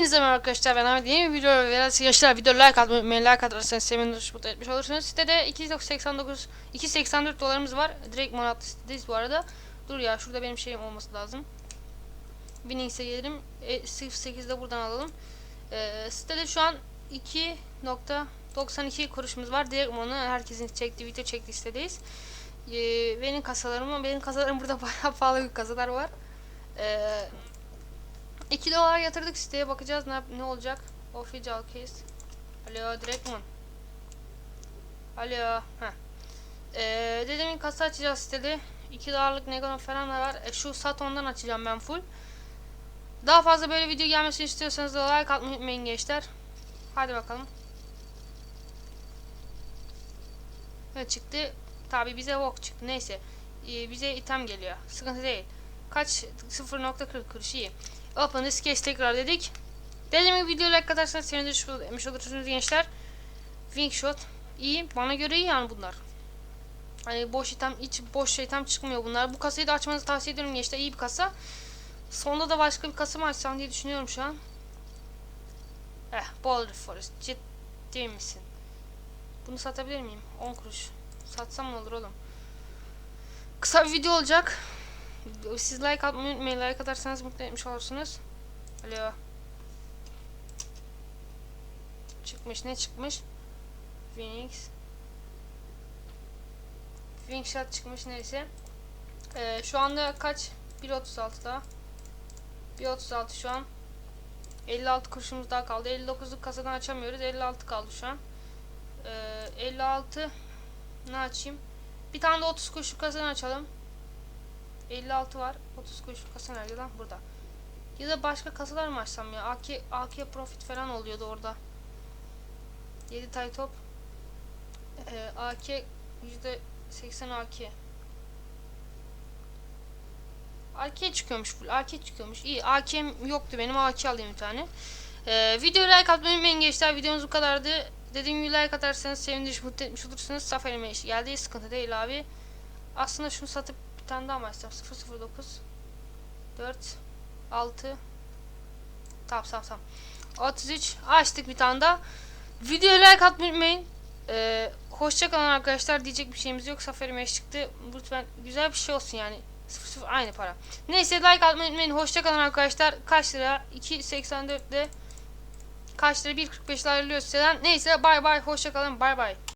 Hepinize merhaba arkadaşlar ben Ahmet. Yeni bir video ve arkadaşlar video like atmayı unutmayın like atarsanız sevinir mutlu etmiş olursunuz. Sitede 289 284 dolarımız var. Direkt Monat sitedeyiz bu arada. Dur ya şurada benim şeyim olması lazım. Winnings'e gelelim. E, 08'de buradan alalım. E, sitede şu an 2.92 kuruşumuz var. Direkt onu herkesin çektiği video çektiği sitedeyiz. E, benim kasalarım benim kasalarım burada bayağı pahalı kasalar var. Eee 2 dolar yatırdık siteye bakacağız ne, ne olacak. Official case. Alo Direktman. Alo. Heh. Ee, dedim kasa açacağız sitede. 2 dolarlık Negon falan da var. E, şu Saton'dan açacağım ben full. Daha fazla böyle video gelmesini istiyorsanız da like atmayı unutmayın gençler. Hadi bakalım. Ne çıktı? Tabi bize walk çıktı. Neyse. Ee, bize item geliyor. Sıkıntı değil. Kaç? 0.40 kuruş iyi. Open this case tekrar dedik. Dediğim gibi video like atarsanız sevindir demiş olursunuz gençler. Wing shot iyi. Bana göre iyi yani bunlar. Hani boş item hiç boş item çıkmıyor bunlar. Bu kasayı da açmanızı tavsiye ediyorum gençler. İyi bir kasa. Sonunda da başka bir kasa mı açsam diye düşünüyorum şu an. Eh, Boulder Forest. Ciddi misin? Bunu satabilir miyim? 10 kuruş. Satsam ne olur oğlum? Kısa bir video olacak. Siz like atmayı unutmayın. Like atarsanız mutlu etmiş olursunuz. Alo. Çıkmış ne çıkmış? Phoenix. Phoenix shot çıkmış neyse. Ee, şu anda kaç? 1.36'da. 1.36 şu an. 56 kuruşumuz daha kaldı. 59'luk kasadan açamıyoruz. 56 kaldı şu an. Ee, 56 ne açayım? Bir tane de 30 kuruşluk kasadan açalım. 56 var. 30 kuruşluk kasa nerede lan? Burada. Ya da başka kasalar mı açsam ya? AK, AK Profit falan oluyordu orada. 7 tay top. Ee, AK %80 AK. AK çıkıyormuş full. AK çıkıyormuş. İyi. AK'm yoktu benim. AK alayım bir tane. Ee, videoyu like atmayı unutmayın gençler. Videomuz bu kadardı. Dediğim gibi like atarsanız sevindirici mutlu etmiş olursunuz. Saf elime iş geldi. Sıkıntı değil abi. Aslında şunu satıp tane daha mı açsam? 009 4 6 Tamam tamam tamam. 33 açtık bir tane daha. Videoya like atmayı unutmayın. Ee, hoşça kalın arkadaşlar. Diyecek bir şeyimiz yok. Safari Mesh çıktı. Lütfen güzel bir şey olsun yani. 00 aynı para. Neyse like atmayı unutmayın. Hoşça kalın arkadaşlar. Kaç lira? 2.84'de kaç lira? 1.45 lira ayrılıyor siteden. Neyse bay bay. Hoşça kalın. Bay bay.